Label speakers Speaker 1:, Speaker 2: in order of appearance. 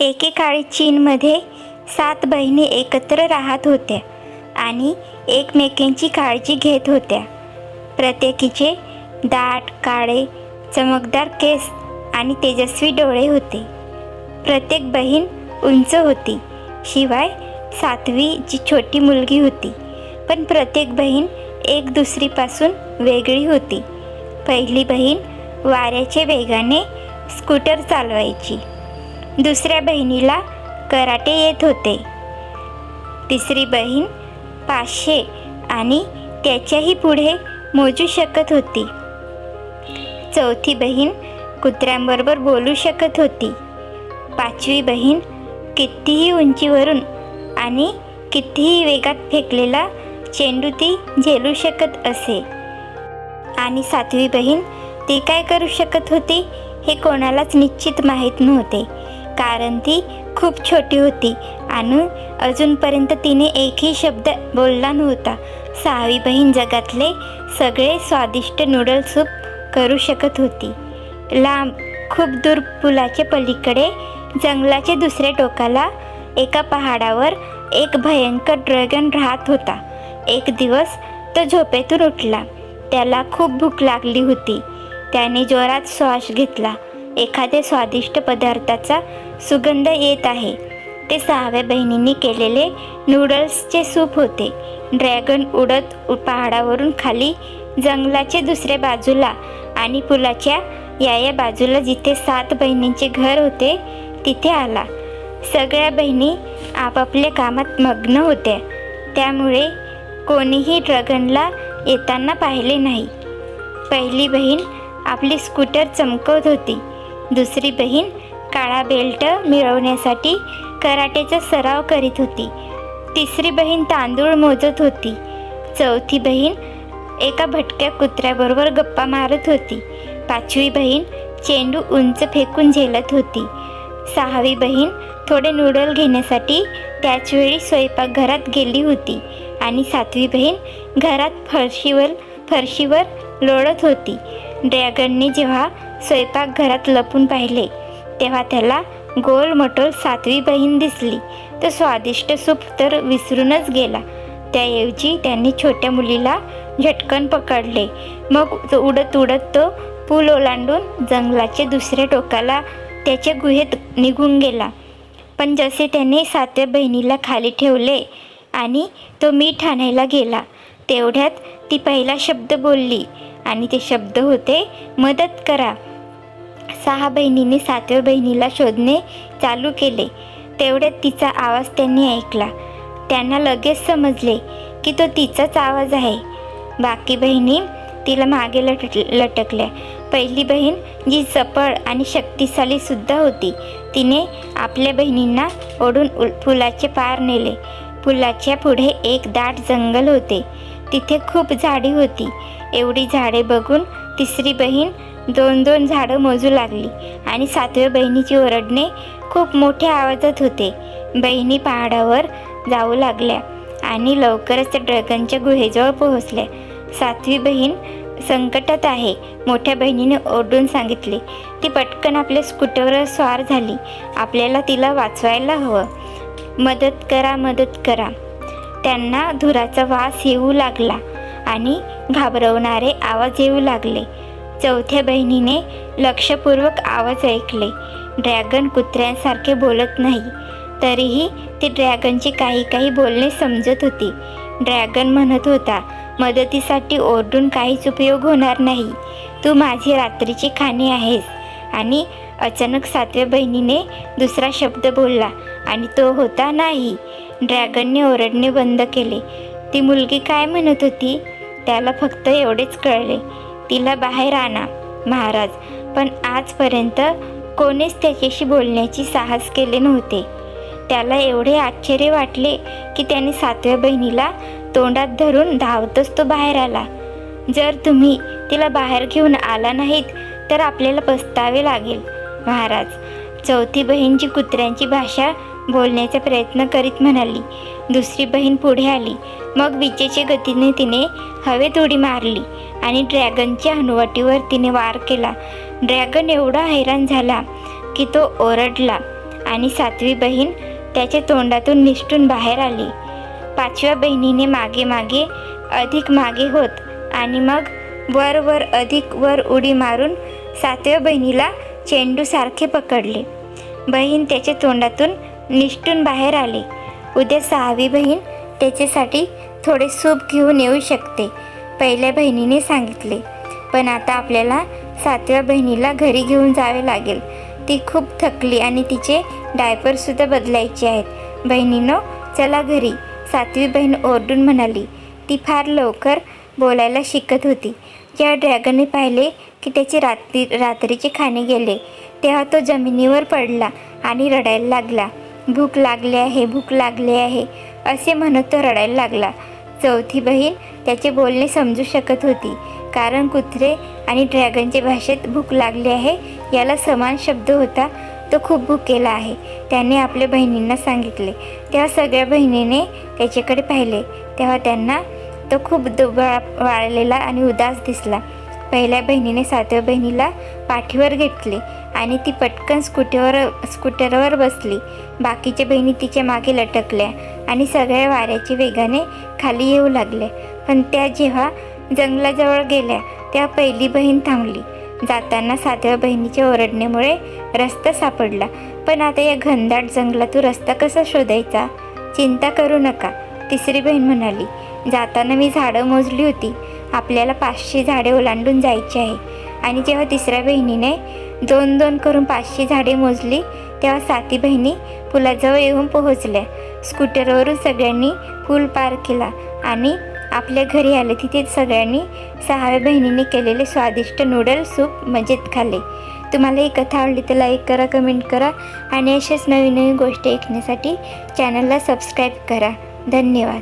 Speaker 1: एकेकाळी चीनमध्ये सात बहिणी एकत्र राहत होत्या आणि एकमेकींची काळजी घेत होत्या. प्रत्येकीचे दाट काळे चमकदार केस आणि तेजस्वी डोळे होते. प्रत्येक बहीण उंच होती शिवाय सातवी जी छोटी मुलगी होती. पण प्रत्येक बहीण एक दुसरीपासून वेगळी होती. पहिली बहीण वाऱ्याच्या वेगाने स्कूटर चालवायची. दुसऱ्या बहिणीला कराटे येत होते. तिसरी बहीण पाचशे आणि त्याच्याही पुढे मोजू शकत होती. चौथी बहीण कुत्र्यांबरोबर बोलू शकत होती. पाचवी बहीण कितीही उंचीवरून आणि कितीही वेगात फेकलेला चेंडू ती झेलू शकत असे. आणि सातवी बहीण ती काय करू शकत होती हे कोणालाच निश्चित माहीत नव्हते. कारण ती खूप छोटी होती. आणि अजूनपर्यंत तिने एकही शब्द बोलला नव्हता. सहावी बहीण जगातले सगळे स्वादिष्ट नूडल सूप करू शकत होती. लांब खूप दूर पुलाच्या पलीकडे जंगलाच्या दुसऱ्या टोकाला एका पहाडावर एक भयंकर ड्रॅगन राहत होता. एक दिवस तो झोपेतून उठला. त्याला खूप भूक लागली होती. त्याने जोरात श्वास घेतला. एखाद्या स्वादिष्ट पदार्थाचा सुगंध येत आहे. ते सहाव्या बहिणींनी केलेले नूडल्सचे सूप होते. ड्रॅगन उडत पहाडावरून खाली जंगलाच्या दुसऱ्या बाजूला आणि पुलाच्या या या बाजूला जिथे सात बहिणींचे घर होते तिथे आला. सगळ्या बहिणी आपापल्या कामात मग्न होत्या. त्यामुळे कोणीही ड्रॅगनला येताना पाहिले नाही. पहिली बहीण आपली स्कूटर चमकवत होती. दुसरी बहीण काळा बेल्ट मिळवण्यासाठी कराटेचा सराव करीत होती. तिसरी बहीण तांदूळ मोजत होती. चौथी बहीण एका भटक्या कुत्र्याबरोबर गप्पा मारत होती. पाचवी बहीण चेंडू उंच फेकून झेलत होती. सहावी बहीण थोडे नूडल घेण्यासाठी त्याचवेळी स्वयंपाकघरात गेली होती आणि सातवी बहीण घरात फरशीवर फरशीवर लोळत होती. ड्रॅगनने जेव्हा स्वयंपाकघरात लपून पाहिले. तेव्हा त्याला गोल मटोल सातवी बहीण दिसली. तर स्वादिष्ट सूप तर विसरूनच गेला. त्याऐवजी त्यांनी छोट्या मुलीला झटकन पकडले. मग उडत उडत तो पूल ओलांडून जंगलाच्या दुसऱ्या टोकाला त्याच्या गुहेत निघून गेला. पण जसे त्याने सातव्या बहिणीला खाली ठेवले आणि तो मीठ आणायला गेला तेवढ्यात ती पहिला शब्द बोलली आणि ते शब्द होते मदत करा. सहा बहिणींनी सातव्या बहिणीला शोधणे चालू केले. तेवढ्यात तिचा आवाज त्यांनी ऐकला. त्यांना लगेच समजले की तो तिचाच आवाज आहे. बाकी बहिणी तिला मागे लट लटकल्या. पहिली बहीण जी चपळ आणि शक्तिशाली सुद्धा होती तिने आपल्या बहिणींना ओढून उल फुलाचे पार नेले. फुलाच्या पुढे एक दाट जंगल होते. तिथे खूप झाडी होती. एवढी झाडे बघून तिसरी बहीण दोन दोन झाडं मोजू लागली आणि सातव्या बहिणीचे ओरडणे खूप मोठ्या आवाजात होते. बहिणी पहाडावर जाऊ लागल्या आणि लवकरच त्या ड्रॅगनच्या गुहेजवळ पोहोचल्या. सातवी बहीण संकटात आहे मोठ्या बहिणीने ओरडून सांगितले ती पटकन आपल्या स्कूटरवर स्वार झाली आपल्याला तिला वाचवायला हवं. मदत करा मदत करा. त्यांना धुराचा वास येऊ लागला आणि घाबरवणारे आवाज येऊ लागले. चौथ्या बहिणीने लक्षपूर्वक आवाज ऐकले. ड्रॅगन कुत्र्यांसारखे बोलत नाही. तरीही ती ड्रॅगनची काही काही बोलणे समजत होती. ड्रॅगन म्हणत होता मदतीसाठी ओरडून काहीच उपयोग होणार नाही. तू माझी रात्रीची खाणी आहेस. आणि अचानक सातव्या बहिणीने दुसरा शब्द बोलला आणि तो होता नाही. ड्रॅगनने ओरडणे बंद केले. ती मुलगी काय म्हणत होती त्याला फक्त एवढेच कळले. तिला बाहेर आणा महाराज. पण आजपर्यंत कोणीच त्याच्याशी बोलण्याची साहस केले नव्हते. त्याला एवढे आश्चर्य वाटले की त्याने सातव्या बहिणीला तोंडात धरून धावतच तो बाहेर आला. जर तुम्ही तिला बाहेर घेऊन आला नाहीत तर आपल्याला पस्तावे लागेल महाराज. चौथी बहीणची कुत्र्यांची भाषा बोलण्याचा प्रयत्न करीत म्हणाली. दुसरी बहीण पुढे आली. मग विजेच्या गतीने तिने हवेत उडी मारली आणि ड्रॅगनच्या हनुवटीवर तिने वार केला. ड्रॅगन एवढा हैराण झाला की तो ओरडला आणि सातवी बहीण त्याच्या तोंडातून निष्ठून बाहेर आली. पाचव्या बहिणीने मागे मागे अधिक मागे होत आणि मग वर वर अधिक वर उडी मारून सातव्या बहिणीला चेंडूसारखे पकडले. बहीण त्याच्या तोंडातून निष्ठून बाहेर आली. उद्या सहावी बहीण त्याच्यासाठी थोडे सूप घेऊन येऊ शकते पहिल्या बहिणीने सांगितले. पण आता आपल्याला सातव्या बहिणीला घरी घेऊन जावे लागेल. ती खूप थकली आणि तिचे डायपरसुद्धा बदलायचे आहेत. बहिणीनं चला घरी सातवी बहीण ओरडून म्हणाली. ती फार लवकर बोलायला शिकत होती. जेव्हा ड्रॅगनने पाहिले की त्याचे रात्री रात्रीचे खाणे गेले तेव्हा तो जमिनीवर पडला आणि रडायला लागला. भूक लागली आहे भूक लागली आहे असे म्हणत तो रडायला लागला. चौथी बहीण त्याचे बोलणे समजू शकत होती कारण कुत्रे आणि ड्रॅगनच्या भाषेत भूक लागली आहे याला समान शब्द होता तो खूप भुकेला आहे त्याने आपल्या बहिणींना सांगितले. तेव्हा सगळ्या बहिणीने त्याच्याकडे पाहिले तेव्हा त्यांना तो खूप दुबळा वाळलेला आणि उदास दिसला. पहिल्या बहिणीने सातव्या बहिणीला पाठीवर घेतले आणि ती पटकन स्कूटीवर स्कूटरवर बसली. बाकीच्या बहिणी तिच्यामागे लटकल्या आणि सगळ्या वाऱ्याच्या वेगाने खाली येऊ लागल्या. पण त्या जेव्हा जंगलाजवळ गेल्या त्या पहिली बहीण थांबली. जाताना सातव्या बहिणीच्या ओरडण्यामुळे रस्ता सापडला. पण आता या घनदाट जंगलातून रस्ता कसा शोधायचा? चिंता करू नका तिसरी बहीण म्हणाली. जाताना मी झाडं मोजली होती. आपल्याला पाचशे झाडे ओलांडून जायची आहे. आणि जेव्हा तिसऱ्या बहिणीने दोन दोन करून पाचशे झाडे मोजली तेव्हा साती बहिणी पुलाजवळ येऊन पोहोचल्या. स्कूटरवरून सगळ्यांनी पूल पार केला आणि आपल्या घरी आले. तिथे सगळ्यांनी सहाव्या बहिणीने केलेले स्वादिष्ट नूडल सूप मजेत खाल्ले. तुम्हाला ही कथा आवडली तर लाईक करा कमेंट करा आणि अशाच नवीन नवीन गोष्टी ऐकण्यासाठी चॅनलला सबस्क्राईब करा. धन्यवाद.